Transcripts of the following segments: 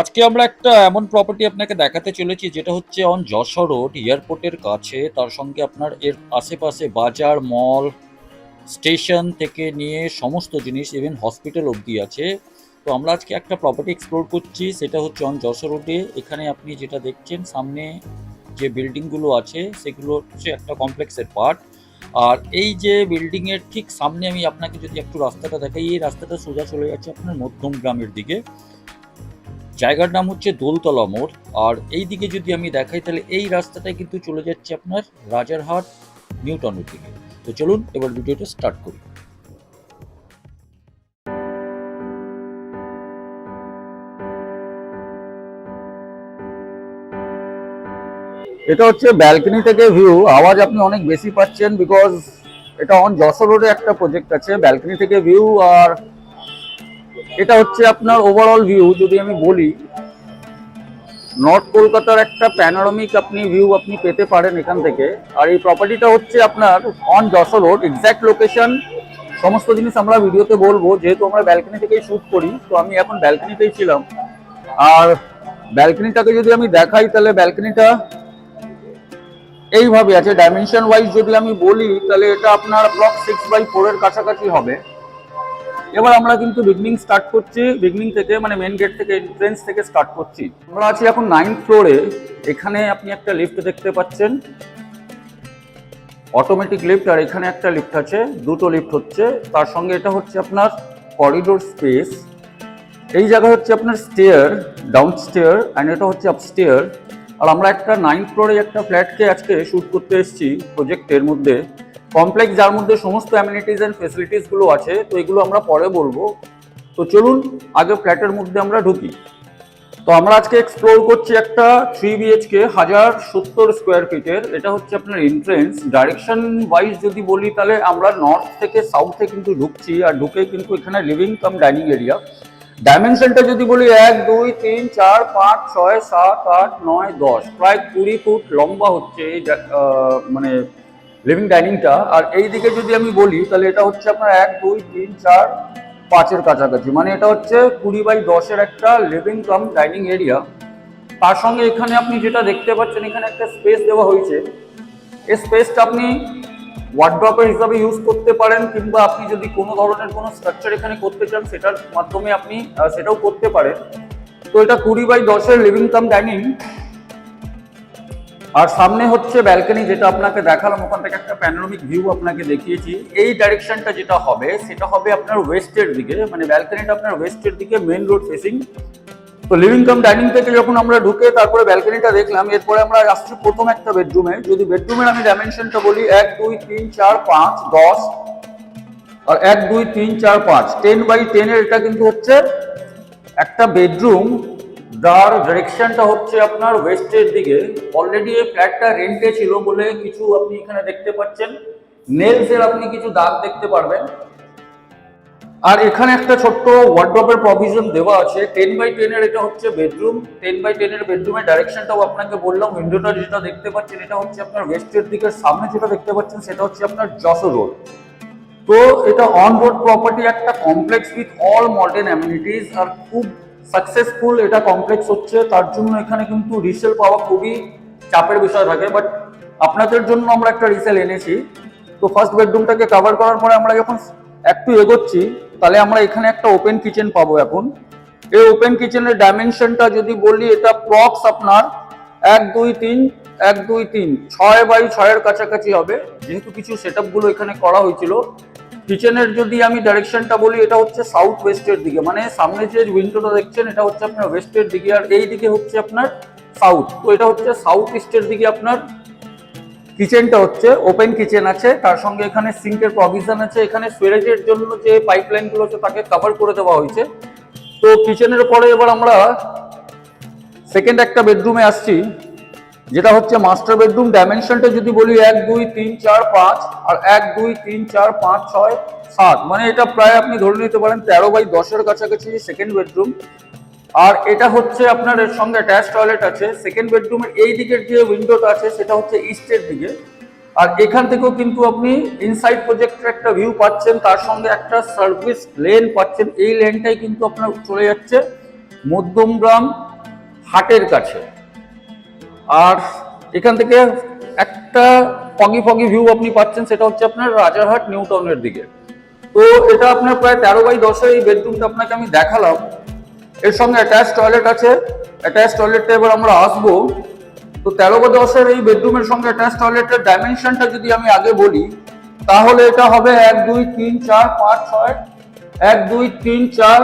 আজকে আমরা একটা এমন প্রপার্টি আপনাকে দেখাতে চলেছি, যেটা হচ্ছে অন যশোর রোড এয়ারপোর্টের কাছে। তার সঙ্গে আপনার এর আশেপাশে বাজার মল স্টেশন থেকে নিয়ে সমস্ত জিনিস ইভেন হসপিটাল অবধি আছে। তো আমরা আজকে একটা প্রপার্টি এক্সপ্লোর করছি, সেটা হচ্ছে অন যশোর রোডে এখানে আপনি যেটা দেখছেন, সামনে যে বিল্ডিংগুলো আছে, সেগুলো হচ্ছে একটা কমপ্লেক্সের পার্ট আর এই যে বিল্ডিংয়ের ঠিক সামনে আমি আপনাকে যদি একটু রাস্তাটা দেখাই, এই রাস্তাটা সোজা চলে যাচ্ছে আপনার মধ্যম গ্রামের দিকে। জায়গার নাম হচ্ছে দোলতলা মোড়। আর এই দিকে যদি আমি দেখাই, তাহলে এই রাস্তাটাই কিন্তু চলে যাচ্ছে আপনার রাজারহাট নিউটনের দিকে তো চলুন, এবার ভিডিওটা স্টার্ট করি। এটা হচ্ছে ব্যালকনি থেকে ভিউ আওয়াজ আপনি অনেক বেশি পাচ্ছেন বিকজ এটা অন যশোর রোডে একটা প্রজেক্ট আছে। ব্যালকনি থেকে ভিউ আর এটা হচ্ছে আপনার ওভারঅল ভিউ যদি আমি বলি নর্থ কলকাতার একটা প্যানোরামিক আপনি ভিউ আপনি পেতে পারেন এখান থেকে। আর এই প্রপার্টিটা হচ্ছে আপনার on Jessore road exact location সমস্ত জিনিস আমরা ভিডিওতে বলব। যেহেতু আমরা ব্যালকনি থেকেই শ্যুট করি, তো আমি এখন ব্যালকনিতেই ছিলাম। আর ব্যালকনিটাকে যদি আমি দেখাই, তাহলে ব্যালকনিটা এইভাবে আছে। ডাইমেনশন ওয়াইজ যদি আমি বলি, তাহলে এটা আপনার ব্লক সিক্স বাই ফোরের কাছাকাছি হবে। এবার আমরা কিন্তু বিগনিং স্টার্ট করছি বিগনিং থেকে মানে মেন গেট থেকে এন্ট্রেন্স থেকে স্টার্ট করছি। আমরা আছি এখন নাইন্থ ফ্লোরে এখানে আপনি একটা লিফট দেখতে পাচ্ছেন। অটোমেটিক লিফট আর এখানে একটা লিফট আছে, দুটো লিফট হচ্ছে। তার সঙ্গে এটা হচ্ছে আপনার করিডোর স্পেস এই জায়গা হচ্ছে আপনার স্টেয়ার ডাউন স্টেয়ার অ্যান্ড এটা হচ্ছে আপস্টেয়ার আর আমরা একটা নাইন্থ ফ্লোরে একটা ফ্ল্যাটকে আজকে শ্যুট করতে এসেছি প্রজেক্টের মধ্যে। কমপ্লেক্স যার মধ্যে সমস্ত অ্যামিনিটিস অ্যান্ড ফেসিলিটিসগুলো আছে, তো এগুলো আমরা পরে বলব। তো চলুন, আগে ফ্ল্যাটের মধ্যে আমরা ঢুকি। তো আমরা আজকে এক্সপ্লোর করছি একটা থ্রি বিএইচকে হাজার সত্তর স্কোয়ার ফিটের এটা হচ্ছে আপনার এন্ট্রেন্স ডাইরেকশন ওয়াইজ যদি বলি, তাহলে আমরা নর্থ থেকে সাউথে কিন্তু ঢুকছি, আর ঢুকে কিন্তু এখানে লিভিং কাম ডাইনিং এরিয়া ডাইমেনশনটা যদি বলি, এক, দুই, তিন, চার, পাঁচ, ছয়, সাত, আট, নয়, দশ। প্রায় কুড়ি ফুট লম্বা হচ্ছে এই মানে লিভিং ডাইনিংটা আর এই দিকে যদি আমি বলি, তাহলে এটা হচ্ছে আপনার এক, দুই, তিন, চার, পাঁচের কাছাকাছি। মানে এটা হচ্ছে কুড়ি বাই দশের একটা লিভিং কাম ডাইনিং এরিয়া তার সঙ্গে এখানে আপনি যেটা দেখতে পাচ্ছেন, এখানে একটা স্পেস দেওয়া হয়েছে। এই স্পেসটা আপনি ওয়ার্ড্রপের হিসাবে ইউজ করতে পারেন, কিংবা আপনি যদি কোনো ধরনের কোনো স্ট্রাকচার এখানে করতে চান, সেটার মাধ্যমে আপনি সেটাও করতে পারেন। তো এটা কুড়ি বাই দশের লিভিং কাম ডাইনিং আর সামনে হচ্ছে ব্যালকনি যেটা আপনাকে দেখালাম, ওখান থেকে একটা প্যানোরামিক ভিউ আপনাকে দেখিয়েছি। এই ডাইরেকশনটা যেটা হবে, সেটা হবে আপনার ওয়েস্টের দিকে মানে ব্যালকনিটা আপনার ওয়েস্টের দিকে মেন রোড ফেসিং তো লিভিং কাম ডাইনিং থেকে যখন আমরা ঢুকে, তারপরে ব্যালকনিটা দেখলাম, এরপরে আমরা আসছি প্রথম একটা বেডরুমে যদি বেডরুমের আমি ডাইমেনশনটা বলি, এক, দুই, তিন, চার, পাঁচ, দশ, আর এক, দুই, তিন, চার, পাঁচ। টেন বাই টেনের এটা কিন্তু হচ্ছে একটা বেডরুম যার ডিরেকশনটা হচ্ছে আপনার ওয়েস্টের দিকে। অলরেডি এই ফ্ল্যাটটা রেন্টে ছিল বলে কিছু আপনি এখানে দেখতে পাচ্ছেন। নেলসের আপনি কিছু দাগ দেখতে পারবেন। আর এখানে একটা ছোট্ট ওয়ার্ড্রপের প্রভিশন দেওয়া আছে। টেন বাই টেনের এটা হচ্ছে বেডরুম টেন বাই টেনের বেডরুমের ডাইরেকশনটাও আপনাকে বললাম। উইন্ডোটা যেটা দেখতে পাচ্ছেন, এটা হচ্ছে আপনার ওয়েস্টের দিকের সামনে যেটা দেখতে পাচ্ছেন, সেটা হচ্ছে আপনার যশোর রোড তো এটা অন রোড প্রপার্টি একটা complex with all modern amenities আর খুব সাকসেসফুল এটা কমপ্লেক্স হচ্ছে, তার জন্য এখানে কিন্তু রিসেল পাওয়া খুবই চাপের বিষয় থাকে বাট আপনাদের জন্য আমরা একটা রিসেল এনেছি। তো ফার্স্ট বেডরুমটাকে কভার করার পরে আমরা যখন একটু এগোচ্ছি, তাহলে আমরা এখানে একটা ওপেন কিচেন পাবো এখন। এই ওপেন কিচেনের ডাইমেনশনটা যদি বলি, এটা প্রক্স আপনার এক, দুই, তিন, এক, দুই, তিন, ছয় বাই ছয়ের কাছাকাছি হবে। যেহেতু কিছু সেট এখানে করা হয়েছিল কিচেনের যদি আমি ডাইরেকশনটা বলি, এটা হচ্ছে সাউথ ওয়েস্টের দিকে। মানে সামনে যে উইন্ডোটা দেখছেন, এটা হচ্ছে আপনার ওয়েস্টের দিকে, আর এই দিকে হচ্ছে আপনার সাউথ তো এটা হচ্ছে সাউথ ইস্টের দিকে আপনার কিচেনটা হচ্ছে ওপেন কিচেন আছে। তার সঙ্গে এখানে সিঙ্কের প্রভিশন আছে। এখানে সুয়েরেজের জন্য যে পাইপলাইনগুলো আছে, তাকে কভার করে দেওয়া হয়েছে। তো কিচেনের পরে এবার আমরা সেকেন্ড একটা বেডরুমে আসছি। যেটা হচ্ছে মাস্টার বেডরুম ডাইমেনশনটা যদি বলি এক, দুই, তিন, চার, পাঁচ, আর এক, দুই, তিন, চার, পাঁচ, ছয়, সাত মানে এটা প্রায় আপনি ধরে নিতে পারেন তেরো বাই দশের কাছাকাছি সেকেন্ড বেডরুম আর এটা হচ্ছে আপনার এর সঙ্গে অ্যাটাচ টয়লেট আছে। সেকেন্ড বেডরুমের এই দিকের যে উইন্ডোটা আছে, সেটা হচ্ছে ইস্টের দিকে। আর এখান থেকেও কিন্তু আপনি ইনসাইড প্রজেক্টের একটা ভিউ পাচ্ছেন, তার সঙ্গে একটা সার্ভিস লেন পাচ্ছেন। এই লেনটাই কিন্তু আপনার চলে যাচ্ছে মধ্যমগ্রাম হাটের কাছে। আর এখান থেকে একটা ফগি ফগি ভিউ আপনি পাচ্ছেন, সেটা হচ্ছে আপনার রাজারহাট নিউ টাউনের দিকে। তো এটা আপনার প্রায় তেরো বাই দশের এই বেডরুমটা আপনাকে আমি দেখালাম। এর সঙ্গে অ্যাটাচ টয়লেট আছে। অ্যাটাচ টয়লেটটা এবার আমরা আসব। তো তেরো বাই দশের এই বেডরুমের সঙ্গে অ্যাটাচ টয়লেটের ডাইমেনশনটা যদি আমি আগে বলি, তাহলে এটা হবে এক, দুই, তিন, চার, পাঁচ, ছয়, এক, দুই, তিন, চার,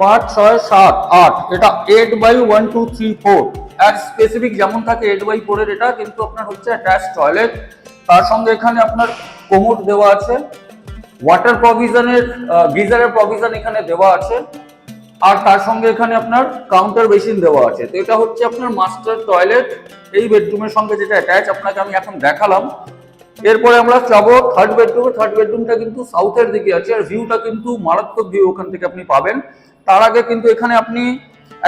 পাঁচ, ছয়, সাত, আট। এটা eight by one two three four R specific যেমন থাকে এইট বাই ফোরের এটা, কিন্তু আপনার হচ্ছে অ্যাটাচ টয়লেট তার সঙ্গে এখানে আপনার কোমোড দেওয়া আছে। ওয়াটার প্রভিশনের গিজারের প্রভিশন এখানে দেওয়া আছে। আর তার সঙ্গে এখানে আপনার কাউন্টার বেসিন দেওয়া আছে। তো এটা হচ্ছে আপনার মাস্টার টয়লেট এই বেডরুমের সঙ্গে যেটা অ্যাটাচ আপনাকে আমি এখন দেখালাম। এরপরে আমরা যাব থার্ড বেডরুমে থার্ড বেডরুমটা কিন্তু সাউথের দিকে আছে। আর ভিউটা কিন্তু মারাত্মক ভিউ ওখান থেকে আপনি পাবেন। তার আগে কিন্তু এখানে আপনি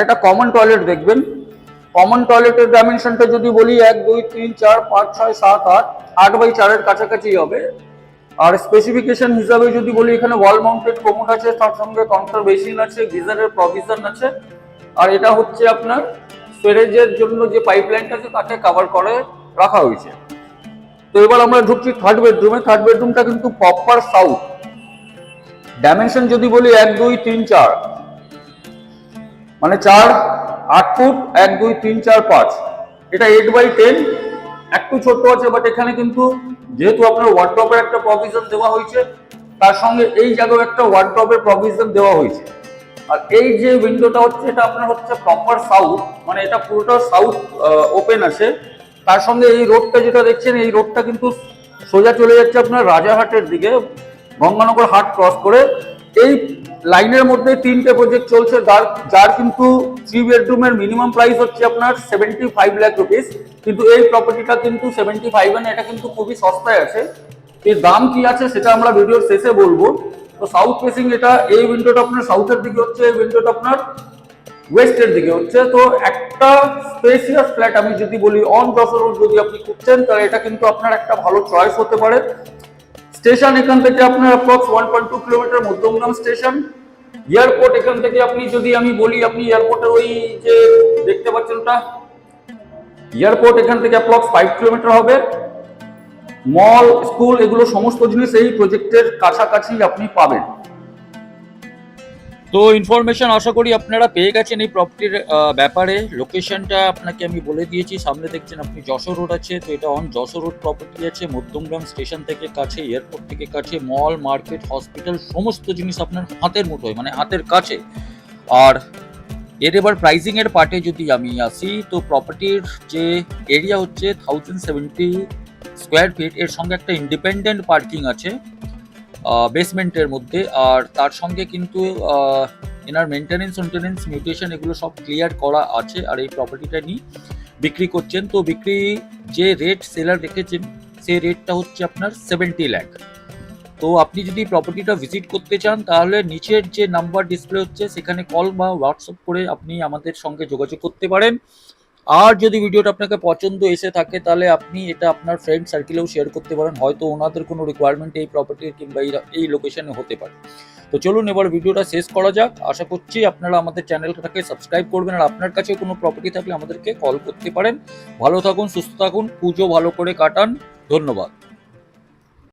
একটা কমন টয়লেট দেখবেন। কমন টয়লেটের ডাইমেনশনটা যদি বলি, এক, দুই, তিন, চার, পাঁচ, ছয়, সাত, আট আট বাই চারের কাছাকাছি হবে। আর স্পেসিফিকেশন হিসাবে যদি বলি, এখানে ওয়াল মাউন্টেড কোমোড আছে, তার সঙ্গে কাউন্টার বেসিন আছে গিজারের প্রভিশন আছে। আর এটা হচ্ছে আপনার স্টোরেজের জন্য যে পাইপলাইনটা আছে, তাকে কভার করে রাখা হয়েছে। তো এবার আমরা ঢুকছি থার্ড বেডরুমে থার্ড বেডরুমটা কিন্তু প্রপার সাউথ ডাইমেনশন যদি বলি, এক, দুই, তিন, চার। মানে চার, আট ফুট, এক, দুই, তিন, চার, পাঁচ। এটা এইট বাই টেন একটু ছোট আছে বাট এখানে কিন্তু যেহেতু আপনার ওয়ার্ড্রপের একটা প্রভিশন দেওয়া হয়েছে, তার সঙ্গে এই জায়গায় একটা ওয়ার্ড্রপের প্রভিশন দেওয়া হয়েছে। আর এই যে উইন্ডোটা হচ্ছে, এটা আপনার হচ্ছে প্রপার সাউথ মানে এটা পুরোটা সাউথ ওপেন আছে। তার সঙ্গে এই রোডটা যেটা দেখছেন, এই রোডটা কিন্তু সোজা চলে যাচ্ছে আপনার রাজারহাটের দিকে, গঙ্গানগর হাট ক্রস করে। এই লাইনের মধ্যে তিনটে প্রজেক্ট চলছে, যার যার কিন্তু থ্রি বেডরুমের মিনিমাম প্রাইস হচ্ছে আপনার সেভেন্টি ফাইভ লাখ রুপিস কিন্তু এই প্রপার্টিটা কিন্তু সেভেন্টি ফাইভ এটা কিন্তু খুবই সস্তায় আছে। এর দাম কি আছে সেটা আমরা ভিডিওর শেষে বলব। তো সাউথ ফেসিং এটা, এই উইন্ডোটা আপনার সাউথের দিকে হচ্ছে, এই উইন্ডোটা আপনার ওয়েস্টের দিকে হচ্ছে। তো একটা স্পেসিয়াস ফ্ল্যাট আমি যদি বলি অন যশোর যদি আপনি খুঁজছেন, তাহলে এটা কিন্তু আপনার একটা ভালো চয়েস হতে পারে। স্টেশন, এখান থেকে আপনার approx one point two kilometre Madhyamgram station. Airport এখান থেকে আপনি যদি আমি বলি, আপনি এয়ারপোর্টের ওই যে দেখতে পাচ্ছেন ওটা? এয়ারপোর্ট এখান থেকে অ্যাপ্রক্স ফাইভ কিলোমিটার হবে। মল স্কুল এগুলো সমস্ত জিনিস এই প্রজেক্টের কাছাকাছি আপনি পাবেন। তো ইনফরমেশন আশা করি আপনারা পেয়ে গেছেন এই প্রপার্টির ব্যাপারে। লোকেশনটা আপনাকে আমি বলে দিয়েছি। সামনে দেখছেন আপনি যশোর রোড আছে, তো এটা অন যশোর রোড প্রপার্টি আছে। মধ্যমগ্রাম স্টেশন থেকে কাছে এয়ারপোর্ট থেকে কাছে মল মার্কেট হসপিটাল সমস্ত জিনিস আপনার হাতের মুঠোয় মানে হাতের কাছে। আর এর এবার প্রাইজিং এর পার্টে যদি আমি আসি, তো প্রপার্টির যে এরিয়া হচ্ছে থাউজেন্ড সেভেন্টি স্কোয়ার ফিট এর সঙ্গে একটা ইন্ডিপেন্ডেন্ট পার্কিং আছে। বেসমেন্টের মধ্যে। আর তার সঙ্গে কিন্তু এনার মেনটেনেন্স মেনটেনেন্স মিউটেশন এগুলো সব ক্লিয়ার করা আছে আর এই প্রপার্টিটা নিয়ে বিক্রি করছেন। তো বিক্রি যে রেট সেলার রেখেছেন সেই রেটটা হচ্ছে আপনার সেভেন্টি ল্যাক তো আপনি যদি প্রপার্টিটা ভিজিট করতে চান, তাহলে নিচের যে নাম্বার ডিসপ্লে হচ্ছে, সেখানে কল বা হোয়াটসঅ্যাপ করে আপনি আমাদের সঙ্গে যোগাযোগ করতে পারেন। আর যদি ভিডিওটা আপনাকে পছন্দ এসে থাকে, তাহলে আপনি এটা আপনার ফ্রেন্ড সার্কেলেও শেয়ার করতে পারেন। হয়তো ওনাদের কোনো রিকোয়ারমেন্ট এই প্রপার্টির কিংবা এই লোকেশনে হতে পারে। তো চলুন এবার ভিডিওটা শেষ করা যাক। আশা করছি আপনারা আমাদের চ্যানেলটাকে সাবস্ক্রাইব করবেন আর আপনার কাছে কোনো প্রপার্টি থাকলে আমাদেরকে কল করতে পারেন। ভালো থাকুন, সুস্থ থাকুন, পুজো ভালো করে কাটান। ধন্যবাদ।